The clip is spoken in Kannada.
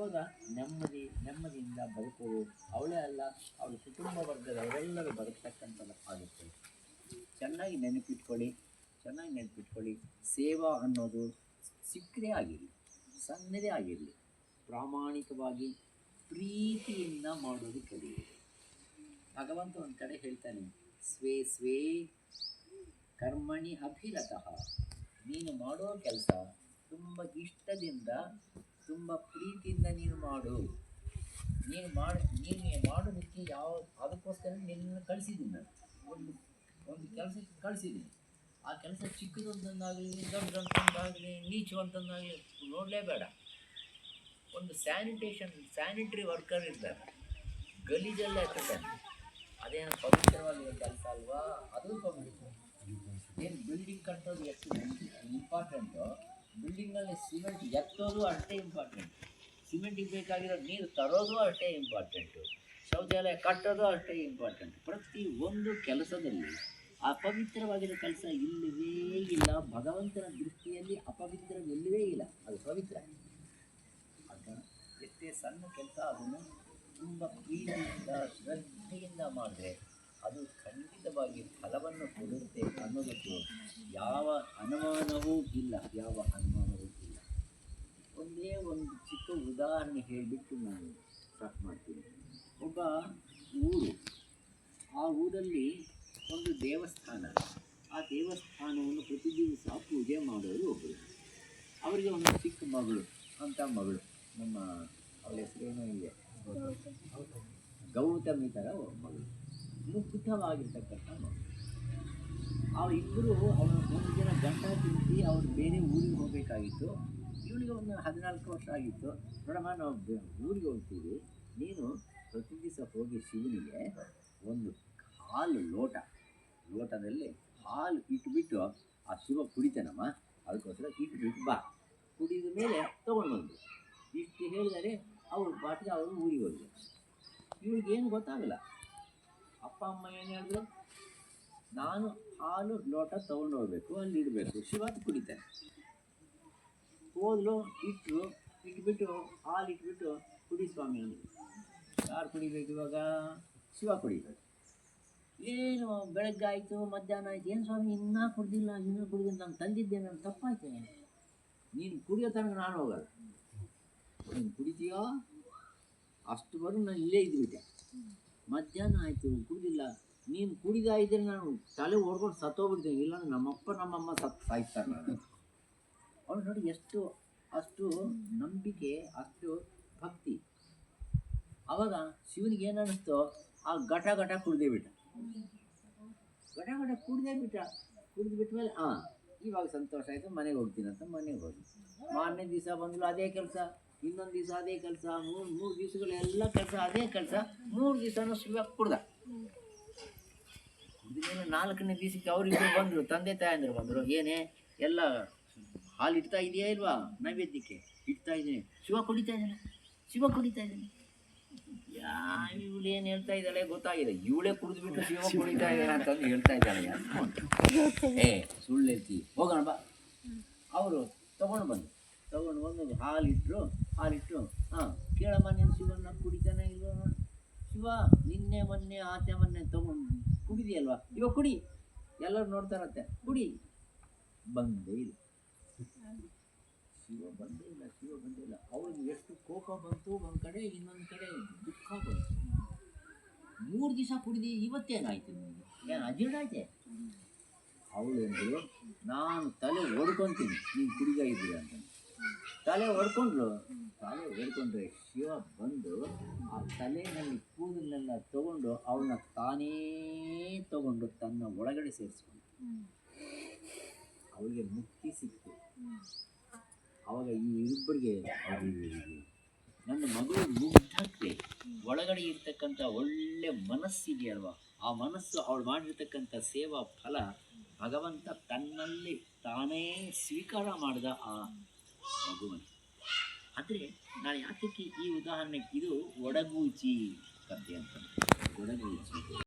ಅವಾಗ ನೆಮ್ಮದಿ, ನೆಮ್ಮದಿಯಿಂದ ಬದುಕೋದು ಅವಳೇ ಅಲ್ಲ, ಅವಳ ಕುಟುಂಬ ವರ್ಗದವರೆಲ್ಲರೂ ಬದುಕ್ತಕ್ಕಂಥದ್ದು ಆಗುತ್ತೆ. ಚೆನ್ನಾಗಿ ನೆನಪಿಟ್ಕೊಳ್ಳಿ ಚೆನ್ನಾಗಿ ನೆನಪಿಟ್ಕೊಳ್ಳಿ. ಸೇವಾ ಅನ್ನೋದು ಸಿಕ್ಕದೇ ಆಗಿರಲಿ, ಸಣ್ಣದೇ ಆಗಿರಲಿ. ಪ್ರಾಮಾಣಿಕವಾಗಿ ಪ್ರೀತಿಯಿಂದ ಮಾಡೋದು ಕಲಿಯಿರಿ. ಭಗವಂತ ಒಂದು ಕಡೆ ಹೇಳ್ತಾನೆ, ಸ್ವೇ ಸ್ವೇ, ಕರ್ಮಣಿ ಅಭಿರತಃ. ನೀನು ಮಾಡೋ ಕೆಲಸ ತುಂಬ ಇಷ್ಟದಿಂದ ತುಂಬ ಪ್ರೀತಿಯಿಂದ ನೀನು ಮಾಡು. ನೀನು ಮಾಡಿ, ನೀನು ಮಾಡೋದಕ್ಕೆ ಯಾವ, ಅದಕ್ಕೋಸ್ಕರ ನಿನ್ನನ್ನು ಕಳಿಸಿದ್ದೀನಿ ನಾನು. ಒಂದು ಒಂದು ಕೆಲಸಕ್ಕೆ ಕಳಿಸಿದ್ದೀನಿ. ಆ ಕೆಲಸ ಚಿಕ್ಕದೊಂದನ್ನಾಗಲಿ ದೊಡ್ಡದೊಂದೊಂದಾಗಲಿ ನೋಡಲೇ ನೋಡಲೇಬೇಡ. ಒಂದು ಸ್ಯಾನಿಟೇಷನ್, ಸ್ಯಾನಿಟರಿ ವರ್ಕರ್ ಇರ್ತಾರೆ. ಗಲೀಜೆಲ್ಲ ಎತ್ತುತ್ತಾನೆ ಅದೇನು ಪವಿತ್ರವಾಗಿರೋ ಕೆಲಸ ಅಲ್ವಾ? ಅದು ಪವಿತ್ರ. ಏನು ಬಿಲ್ಡಿಂಗ್ ಕಟ್ಟೋದು ಎಷ್ಟು ಇಂಪಾರ್ಟೆಂಟು ಬಿಲ್ಡಿಂಗಲ್ಲಿ ಸಿಮೆಂಟ್ ಎತ್ತೋದು ಅಷ್ಟೇ ಇಂಪಾರ್ಟೆಂಟ್ ಸಿಮೆಂಟಿಗೆ ಬೇಕಾಗಿರೋ ನೀರು ತರೋದು ಅಷ್ಟೇ ಇಂಪಾರ್ಟೆಂಟು ಶೌಚಾಲಯ ಕಟ್ಟೋದು ಅಷ್ಟೇ ಇಂಪಾರ್ಟೆಂಟ್ ಪ್ರತಿ ಒಂದು ಕೆಲಸದಲ್ಲಿ ಅಪವಿತ್ರವಾಗಿರೋ ಕೆಲಸ ಇಲ್ಲವೇ ಇಲ್ಲ. ಭಗವಂತನ ದೃಷ್ಟಿಯಲ್ಲಿ ಅಪವಿತ್ರವಿಲ್ಲವೇ ಇಲ್ಲ. ಅದು ಪವಿತ್ರ. ಅದ ಎಷ್ಟೇ ಸಣ್ಣ ಕೆಲಸ, ಅದನ್ನು ತುಂಬ ಪ್ರೀತಿಯಿಂದ, ಶ್ರದ್ಧೆಯಿಂದ ಮಾಡಿದ್ರೆ ಅದು ಫಲವನ್ನು ಕೊಡುತ್ತೆ ಅನ್ನೋದಕ್ಕೆ ಯಾವ ಅನುಮಾನವೂ ಇಲ್ಲ, ಯಾವ ಅನುಮಾನವೂ ಇಲ್ಲ. ಒಂದೇ ಒಂದು ಚಿಕ್ಕ ಉದಾಹರಣೆ ಹೇಳಿಬಿಟ್ಟು ನಾನು ಸ್ಟಾರ್ಟ್ ಮಾಡ್ತೀನಿ. ಒಬ್ಬ ಊರು, ಆ ಊರಲ್ಲಿ ಒಂದು ದೇವಸ್ಥಾನ. ಆ ದೇವಸ್ಥಾನವನ್ನು ಪ್ರತಿ ದಿವಸ ಪೂಜೆ ಮಾಡೋರು ಒಬ್ಬರು ಅವರಿಗೆ ಒಂದು ಚಿಕ್ಕ ಮಗಳು, ಅಂತ ಮಗಳು. ನಮ್ಮ ಅವಳ ಹೆಸರೇನೋ ಇದೆ ಗೌತಮಿ. ಥರ ಮಗಳು. ಮುಗ್ಧವಾಗಿರ್ತಕ್ಕಂಥ ಮಗಳು. ಅವರಿಬ್ಬರು ಅವರು ಒಂದು ದಿನ ಗಂಟ ತಿಂತಿ ಅವ್ರು ಬೇರೆ ಊರಿಗೆ ಹೋಗಬೇಕಾಗಿತ್ತು. ಇವಳಿಗೆ ಒಂದು ಹದಿನಾಲ್ಕು ವರ್ಷ ಆಗಿತ್ತು. ನೋಡಮ್ಮ, ನಾವು ಊರಿಗೆ ಹೋಗ್ತೀವಿ. ನೀನು ಪ್ರತಿ ದಿವಸ ಹೋಗಿ ಶಿವನಿಗೆ ಒಂದು ಹಾಲು ಲೋಟ, ಲೋಟದಲ್ಲಿ ಹಾಲು ಇಟ್ಬಿಟ್ಟು ಆ ಶಿವ ಕುಡಿತಾನಮ್ಮ. ಅದಕ್ಕೋಸ್ಕರ ಇಟ್ಬಿಟ್ಟು ಬಾ. ಕುಡಿದ ಮೇಲೆ ತೊಗೊಂಡು ಬಂದು ಇಷ್ಟು ಹೇಳಿದರೆ ಅವ್ರು ಪಾಟಿಗೆ ಅವರು ಊರಿಗೆ ಹೋದರು. ಇವ್ರಿಗೆ ಏನು ಗೊತ್ತಾಗಲ್ಲ. ಅಪ್ಪ, ಅಮ್ಮ ಏನು ಹೇಳಿದ್ರು? ನಾನು ಹಾಲು ಲೋಟ ತಗೊಂಡು ಹೋಗ್ಬೇಕು, ಅಲ್ಲಿ ಇಡಬೇಕು. ಶಿವ ಕುಡಿತಾರೆ. ಹೋದ್ಲು ಇಟ್ಟರು ಇಟ್ಬಿಟ್ಟು, ಹಾಲು ಇಟ್ಬಿಟ್ಟು ಕುಡಿ ಸ್ವಾಮಿ ಅಂದರು ಯಾರು ಕುಡಿಬೇಕು ಇವಾಗ? ಶಿವ ಕುಡಿಬೇಕು. ಏನು ಬೆಳಗ್ಗೆ ಆಯಿತು, ಮಧ್ಯಾಹ್ನ ಆಯ್ತು, ಏನು ಸ್ವಾಮಿ, ಇನ್ನೂ ಕುಡ್ದಿಲ್ಲ, ಇನ್ನೂ ಕುಡಿದಿಲ್ಲ ನಾನು ತಂದಿದ್ದೆ ನಾನು ತಪ್ಪಾಯ್ತೆ? ನೀನು ಕುಡಿಯೋ ತನಕ ನಾನು ಹೋಗಲ್ಲ. ನೀನು ಕುಡಿತೀಯೋ? ಅಷ್ಟುವರೆಗೂ ನಾನು ಇಲ್ಲೇ ಇದ್ಬಿಟ್ಟೆ. ಮಧ್ಯಾಹ್ನ ಆಯಿತು, ಕುಡಿದಿಲ್ಲ. ನೀನು ಕುಡಿದ ಇದ್ರೆ ನಾನು ತಲೆ ಓಡ್ಕೊಂಡು ಸತ್ತೋಗ್ಬಿಡ್ತೀನಿ. ಇಲ್ಲಾಂದ್ರೆ ನಮ್ಮಪ್ಪ, ನಮ್ಮಮ್ಮ ಸತ್, ಸಾಯ್ತಾರೆ ನಾನು ಅವಳು ನೋಡಿ ಎಷ್ಟು, ಅಷ್ಟು ನಂಬಿಕೆ, ಅಷ್ಟು ಭಕ್ತಿ. ಅವಾಗ ಶಿವನಿಗೆ ಏನು ಆ ಘಟ ಘಟ ಕುಡ್ದೇ ಬಿಟ್ಟ. ಘಟ ಘಟ ಕುಡ್ದೇ ಬಿಟ್ಟ. ಕುಡಿದು ಬಿಟ್ಟ ಮೇಲೆ ಹಾಂ ಇವಾಗ ಸಂತೋಷ ಆಯಿತು. ಮನೆಗೆ ಹೋಗ್ತೀನಿ ಅಂತ ಮನೆಗೆ ಹೋಗಿ ಮಾರನೇ ದಿವಸ ಬಂದಳು ಅದೇ ಕೆಲಸ. ಇನ್ನೊಂದು ದಿವಸ ಅದೇ ಕೆಲಸ. ಮೂರು ಮೂರು ದಿವಸಗಳೆಲ್ಲ ಕೆಲಸ, ಅದೇ ಕೆಲಸ. ಮೂರು ದಿವಸನೂ ಶಿವ ಕುಡ್ದ. ಕುಡಿದ್ಮೇಲೆ ನಾಲ್ಕನೇ ದಿವಸಕ್ಕೆ ಅವರಿಬ್ಬರು ಬಂದರು ತಂದೆ ತಾಯಂದರು ಬಂದರು. ಏನೇ ಎಲ್ಲ ಹಾಲು ಇಡ್ತಾ ಇದೆಯಾ ಇಲ್ವಾ? ನೈವೇದ್ಯಕ್ಕೆ ಇಡ್ತಾ ಇದ್ದೀನಿ. ಶಿವ ಕುಡಿತಾ ಇದ್ದಾನೆ. ಶಿವ ಕುಡಿತಾ ಇದ್ದಾನೆ. ಯಾ ಇವಳು ಏನು ಹೇಳ್ತಾ ಇದ್ದಾಳೆ ಗೊತ್ತಾಗಿದೆ. ಇವಳೇ ಕುಡಿದ್ಬಿಟ್ಟು ಶಿವ ಕುಡಿತಾ ಇದ್ದಾನೆ ಅಂತಂದು ಹೇಳ್ತಾ ಇದ್ದಾಳೆ ಏ ಸುಳ್ಳು ಹೇಳ್ತೀವಿ ಹೋಗೋಣ ಬಾ. ಅವರು ತಗೊಂಡು ಬಂದು ತಗೊಂಡು ಬಂದು ಹಾಲಿಟ್ಟರು ಹಾಲಿಟ್ಟು ಹಾಂ ಕೇಳಮ್ಮ ನೀನು ಶಿವನ ಕುಡಿತಾನೆ ಇಲ್ವ? ಶಿವ ನಿನ್ನೆ ಮೊನ್ನೆ ಆಚೆ ಮೊನ್ನೆ ತಗೊಂಡು ಕುಡಿದಿಯಲ್ವಾ? ಇವಾಗ ಕುಡಿ. ಎಲ್ಲರೂ ನೋಡ್ತಾರತ್ತೆ ಕುಡಿ. ಬಂದೇ ಇಲ್ಲ. ಶಿವ ಬಂದೇ ಇಲ್ಲ, ಶಿವ ಬಂದೇ ಇಲ್ಲ. ಅವ್ರಿಗೆ ಎಷ್ಟು ಕೋಪ ಬಂತು ಒಂದು ಕಡೆ, ಇನ್ನೊಂದು ಕಡೆ ದುಃಖ ಬಂತು. ಮೂರು ದಿವಸ ಕುಡಿದಿ ಇವತ್ತೇನಾಯ್ತು ನಿಮಗೆ? ಏನು ಅಜೀರ್ಣ ಆಯ್ತೆ? ಅವಳು ಅಂದ್ರು ನಾನು ತಲೆ ಹೊಡ್ಕೊತೀನಿ ನೀನು ಕುಡಿಗ ಅಂತ. ತಲೆ ಹೊಡ್ಕೊಂಡ್ಲು. ತಲೆ ಹೊಡ್ಕೊಂಡ್ರೆ ಶಿವ ಬಂದು ಆ ತಲೆಯಲ್ಲಿ ಕೂದಲನ್ನೆಲ್ಲ ತಗೊಂಡು ಅವನ್ನ ತಾನೇ ತಗೊಂಡು ತನ್ನ ಒಳಗಡೆ ಸೇರಿಸ್ಕೊಂಡು ಅವಳಿಗೆ ಮುಕ್ತಿ ಸಿಕ್ತು. ಅವಾಗ ಈ ಇಬ್ಬರಿಗೆ ನನ್ನ ಮಗಳು ಮುಗ್ಧಕ್ಕೆ ಒಳಗಡೆ ಇರ್ತಕ್ಕಂಥ ಒಳ್ಳೆ ಮನಸ್ಸಿದೆಯಲ್ವಾ ಆ ಮನಸ್ಸು ಅವಳು ಮಾಡಿರ್ತಕ್ಕಂಥ ಸೇವಾ ಫಲ ಭಗವಂತ ತನ್ನಲ್ಲಿ ತಾನೇ ಸ್ವೀಕಾರ ಮಾಡಿದ ಆ ಮಗುವನ್ನು. ಆದರೆ ನಾನು ಯಾಕೆ ಈ ಉದಾಹರಣೆಗೆ ಇದು ಒಡಗೂಚಿ ಕಥೆ ಅಂತ. ಒಡಗೂಚಿ.